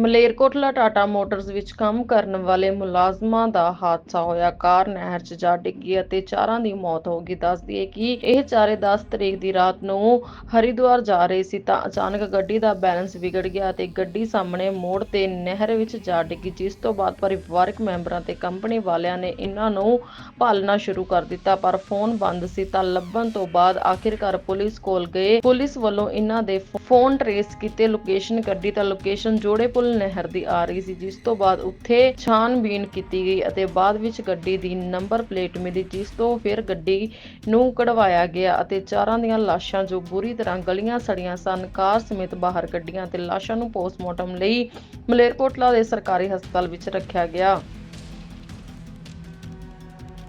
Malerkotla Tata motors ਵਿੱਚ ਕੰਮ ਕਰਨ ਵਾਲੇ ਮੁਲਾਜ਼ਮਾਂ ਦਾ ਹਾਦਸਾ ਹੋਇਆ। ਕਾਰ ਨਹਿਰ 'ਚ ਜਾ ਡਿੱਗੀ ਅਤੇ ਚਾਰਾਂ ਦੀ ਮੌਤ ਹੋ ਗਈ। ਦੱਸ ਦਈਏ ਕਿ ਇਹ ਚਾਰੇ 10 ਤਰੀਕ ਦੀ ਰਾਤ ਨੂੰ ਹਰਿਦੁਆਰ ਜਾ ਰਹੇ ਸੀ ਤਾਂ ਅਚਾਨਕ ਗੱਡੀ ਦਾ ਬੈਲੈਂਸ ਵਿਗੜ ਗਿਆ ਅਤੇ ਗੱਡੀ ਸਾਹਮਣੇ ਮੋੜ ਤੇ ਨਹਿਰ ਵਿੱਚ ਜਾ ਡਿੱਗੀ, ਜਿਸ ਤੋਂ ਬਾਅਦ ਪਰਿਵਾਰਕ ਮੈਂਬਰਾਂ ਤੇ ਕੰਪਨੀ ਵਾਲਿਆਂ ਨੇ ਇਹਨਾਂ ਨੂੰ ਭਾਲਣਾ ਸ਼ੁਰੂ ਕਰ ਦਿੱਤਾ। ਪਰ ਫੋਨ ਬੰਦ ਸੀ ਤਾਂ ਲੱਭਣ ਤੋਂ ਬਾਅਦ ਆਖਿਰਕਾਰ ਪੁਲਿਸ ਕੋਲ ਗਏ। ਪੁਲਿਸ ਵੱਲੋਂ ਇਹਨਾਂ ਦੇ ਫੋਨ ਟਰੇਸ ਕੀਤੇ। ਲੋਕੇਸ਼ਨ ਕੱਢੀ ਤਾਂ ਲੋਕੇਸ਼ਨ ਜੋੜੇ ਪੁਲ ਨਹਿਰ ਦੀ ਆ ਰਹੀ ਸੀ, ਜਿਸ ਤੋਂ ਬਾਅਦ ਉੱਥੇ ਛਾਣਬੀਨ ਕੀਤੀ ਗਈ ਅਤੇ ਬਾਅਦ ਵਿੱਚ ਗੱਡੀ ਦੀ ਨੰਬਰ ਪਲੇਟ ਮਿਲੀ, ਜਿਸ ਤੋਂ ਫਿਰ ਗੱਡੀ ਨੂੰ ਕਢਵਾਇਆ ਗਿਆ ਅਤੇ ਚਾਰਾਂ ਦੀਆਂ ਲਾਸ਼ਾਂ ਜੋ ਬੁਰੀ ਤਰ੍ਹਾਂ ਗਲੀਆਂ ਸੜੀਆਂ ਸਨ, ਕਾਰ ਸਮੇਤ ਬਾਹਰ ਕੱਢੀਆਂ ਤੇ ਲਾਸ਼ਾਂ ਨੂੰ ਪੋਸਟਮਾਰਟਮ ਲਈ ਮਲੇਰਕੋਟਲਾ ਦੇ ਸਰਕਾਰੀ ਹਸਪਤਾਲ ਵਿੱਚ ਰੱਖਿਆ ਗਿਆ।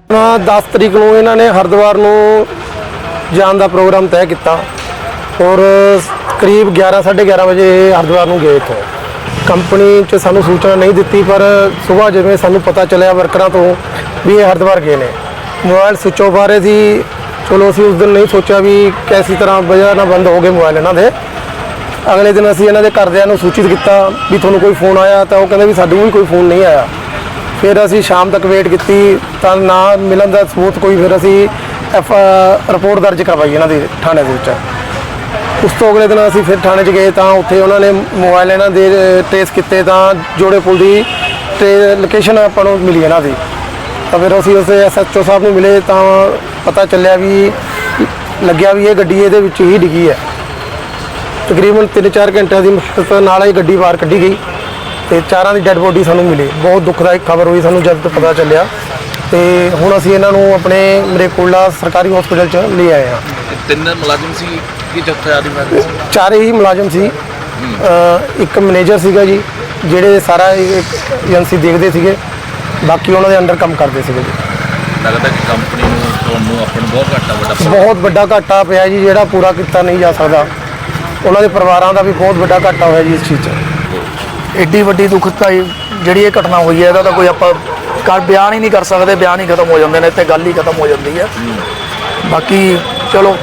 ਨਾ 10 ਤਰੀਕ ਨੂੰ ਇਹਨਾਂ ਨੇ ਹਰਿਦੁਆਰ ਨੂੰ ਜਾਣ ਦਾ ਪ੍ਰੋਗਰਾਮ ਤੈਅ ਕੀਤਾ ਔਰ ਕਰੀਬ 11 11:30 ਵਜੇ ਇਹ ਹਰਿਦੁਆਰ ਨੂੰ ਗਏ ਇੱਥੋਂ। ਕੰਪਨੀ 'ਚ ਸਾਨੂੰ ਸੂਚਨਾ ਨਹੀਂ ਦਿੱਤੀ, ਪਰ ਸਵੇਰ ਜਿਵੇਂ ਸਾਨੂੰ ਪਤਾ ਚੱਲਿਆ ਵਰਕਰਾਂ ਤੋਂ ਵੀ ਇਹ ਹਰਿਦੁਆਰ ਗਏ ਨੇ। ਮੋਬਾਈਲ ਸਵਿਚ ਆਫ ਸੀ। ਚਲੋ ਅਸੀਂ ਉਸ ਦਿਨ ਨਹੀਂ ਸੋਚਿਆ ਵੀ ਕੈਸੀ ਤਰ੍ਹਾਂ ਵਜ੍ਹਾ ਨਾਲ ਬੰਦ ਹੋ ਗਏ ਮੋਬਾਈਲ ਇਹਨਾਂ ਦੇ। ਅਗਲੇ ਦਿਨ ਅਸੀਂ ਇਹਨਾਂ ਦੇ ਘਰਦਿਆਂ ਨੂੰ ਸੂਚਿਤ ਕੀਤਾ ਵੀ ਤੁਹਾਨੂੰ ਕੋਈ ਫੋਨ ਆਇਆ ਤਾਂ ਉਹ ਕਹਿੰਦੇ ਵੀ ਸਾਨੂੰ ਵੀ ਕੋਈ ਫੋਨ ਨਹੀਂ ਆਇਆ। ਫਿਰ ਅਸੀਂ ਸ਼ਾਮ ਤੱਕ ਵੇਟ ਕੀਤੀ ਤਾਂ ਨਾ ਮਿਲਣ ਦਾ ਸਬੂਤ ਕੋਈ, ਫਿਰ ਅਸੀਂ ਐਫ ਰਿਪੋਰਟ ਦਰਜ ਕਰਵਾਈ ਇਹਨਾਂ ਦੀ ਥਾਣੇ ਦੇ ਵਿੱਚ। ਉਸ ਤੋਂ ਅਗਲੇ ਦਿਨ ਅਸੀਂ ਫਿਰ ਥਾਣੇ 'ਚ ਗਏ ਤਾਂ ਉੱਥੇ ਉਹਨਾਂ ਨੇ ਮੋਬਾਈਲ ਇਹਨਾਂ ਦੇ ਟ੍ਰੇਸ ਕੀਤੇ ਤਾਂ ਜੋੜੇ ਪੁਲ ਦੀ ਤੇ ਲੋਕੇਸ਼ਨ ਆਪਾਂ ਨੂੰ ਮਿਲੀ ਇਹਨਾਂ ਦੀ। ਤਾਂ ਫਿਰ ਅਸੀਂ ਉਸ ਐਸਐਚਓ ਸਾਹਿਬ ਨੂੰ ਮਿਲੇ ਤਾਂ ਪਤਾ ਚੱਲਿਆ ਵੀ ਲੱਗਿਆ ਵੀ ਇਹ ਗੱਡੀ ਇਹਦੇ ਵਿੱਚ ਹੀ ਡਿੱਗੀ ਹੈ। ਤਕਰੀਬਨ 3-4 ਘੰਟਿਆਂ ਦੀ ਮੁਸ਼ਕਲ ਨਾਲ ਇਹ ਗੱਡੀ ਬਾਹਰ ਕੱਢੀ ਗਈ ਤੇ ਚਾਰਾਂ ਦੀ ਡੈੱਡ ਬੋਡੀ ਸਾਨੂੰ ਮਿਲੀ। ਬਹੁਤ ਦੁਖਦਾਇਕ ਖਬਰ ਹੋਈ ਸਾਨੂੰ ਜਦ ਪਤਾ ਚੱਲਿਆ। ਤੇ ਹੁਣ ਅਸੀਂ ਇਹਨਾਂ ਨੂੰ ਆਪਣੇ ਮਰੇਕੋਲਾ ਸਰਕਾਰੀ ਹਸਪੀਟਲ 'ਚ ਲੈ ਆਏ ਇਹ ਤਿੰਨ ਮੁਲਾਜ਼ਮ ਸੀ ਕਿ ਜੱਥੇਦਾਰੀ ਮੈਂ ਸੀ ਚਾਰੇ ਹੀ ਮੁਲਾਜ਼ਮ ਸੀ। ਇੱਕ ਮੈਨੇਜਰ ਸੀਗਾ ਜੀ ਜਿਹੜੇ ਸਾਰਾ ਏਜੰਸੀ ਦੇਖਦੇ ਸੀਗੇ ਬਾਕੀ ਉਹਨਾਂ ਦੇ ਅੰਡਰ ਕੰਮ ਕਰਦੇ ਸੀਗੇ ਜੀ। ਲੱਗਦਾ ਕਿ ਕੰਪਨੀ ਨੂੰ ਤੁਹਾਨੂੰ ਆਪਾਂ ਨੂੰ ਬਹੁਤ ਘਾਟਾ ਵੱਡਾ ਬਹੁਤ ਵੱਡਾ ਘਾਟਾ ਪਿਆ ਜੀ ਜਿਹੜਾ ਪੂਰਾ ਕੀਤਾ ਨਹੀਂ ਜਾ ਸਕਦਾ। ਉਹਨਾਂ ਦੇ ਪਰਿਵਾਰਾਂ ਦਾ ਵੀ ਬਹੁਤ ਵੱਡਾ ਘਾਟਾ ਹੋਇਆ ਜੀ ਇਸ ਚੀਜ਼ 'ਚ। ਐਡੀ ਵੱਡੀ ਦੁਖਦਾਈ ਜਿਹੜੀ ਇਹ ਘਟਨਾ ਹੋਈ ਹੈ ਇਹਦਾ ਤਾਂ ਕੋਈ ਆਪਾਂ ਕਰ ਬਿਆਨ ਹੀ ਨਹੀਂ ਕਰ ਸਕਦੇ ਬਿਆਨ ਹੀ ਖਤਮ ਹੋ ਜਾਂਦੇ ਨੇ ਇੱਥੇ ਗੱਲ ਹੀ ਖਤਮ ਹੋ ਜਾਂਦੀ ਹੈ। ਬਾਕੀ ਚਲੋ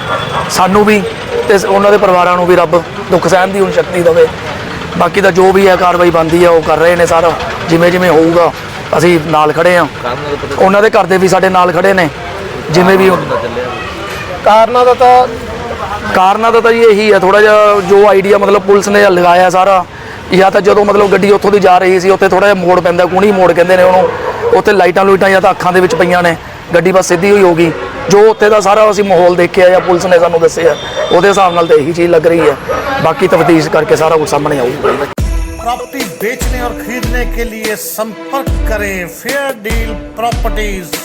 ਸਾਨੂੰ ਵੀ ਤੇ ਉਹਨਾਂ ਦੇ ਪਰਿਵਾਰਾਂ ਨੂੰ ਵੀ ਰੱਬ ਦੁੱਖ ਸਹਿਣ ਦੀ ਹੁਣ ਸ਼ਕਤੀ ਦੇਵੇ। ਬਾਕੀ ਤਾਂ ਜੋ ਵੀ ਹੈ ਕਾਰਵਾਈ ਬੰਦੀ ਹੈ ਉਹ ਕਰ ਰਹੇ ਨੇ ਸਾਰਾ ਜਿਵੇਂ ਜਿਵੇਂ ਹੋਊਗਾ ਅਸੀਂ ਨਾਲ ਖੜੇ ਆ ਉਹਨਾਂ ਦੇ ਘਰ ਦੇ ਵੀ ਸਾਡੇ ਨਾਲ ਖੜੇ ਨੇ ਜਿਵੇਂ ਵੀ ਕਾਰਨਾਂ ਦਾ ਤਾਂ ਕਾਰਨਾਂ ਦਾ ਤਾਂ ਜੀ ਇਹੀ ਹੈ ਥੋੜਾ ਜਿਹਾ ਜੋ ਆਈਡੀਆ ਮਤਲਬ ਪੁਲਿਸ ਨੇ ਲਗਾਇਆ ਸਾਰਾ ਜਾਂ ਤਾਂ ਜਦੋਂ ਮਤਲਬ ਗੱਡੀ ਉੱਥੋਂ ਦੀ ਜਾ ਰਹੀ ਸੀ ਉੱਥੇ ਥੋੜਾ ਜਿਹਾ ਮੋੜ ਪੈਂਦਾ ਕੂਣੀ ਮੋੜ ਕਹਿੰਦੇ ਨੇ ਉਹਨੂੰ। ਉੱਥੇ ਲਾਈਟਾਂ ਲੂਈਟਾਂ ਜਾਂ ਤਾਂ ਅੱਖਾਂ ਦੇ ਵਿੱਚ ਪਈਆਂ ਨੇ ਗੱਡੀ ਬਸ ਸਿੱਧੀ ਹੋਈ ਹੋਗੀ ਜੋ ਉੱਥੇ ਦਾ ਸਾਰਾ ਅਸੀਂ ਮਾਹੌਲ ਦੇਖਿਆ ਜਾਂ ਪੁਲਿਸ ਨੇ ਸਾਨੂੰ ਦੱਸਿਆ ਉਹਦੇ ਹਿਸਾਬ ਨਾਲ ਤਾਂ ਇਹੀ ਚੀਜ਼ ਲੱਗ ਰਹੀ ਹੈ ਬਾਕੀ ਤਫਤੀਸ਼ ਕਰਕੇ ਸਾਰਾ ਕੁਝ ਸਾਹਮਣੇ ਆਊਗਾ प्रॉपर्टी बेचने और खरीदने के लिए संपर्क करें फेयर डील प्रॉपर्टीज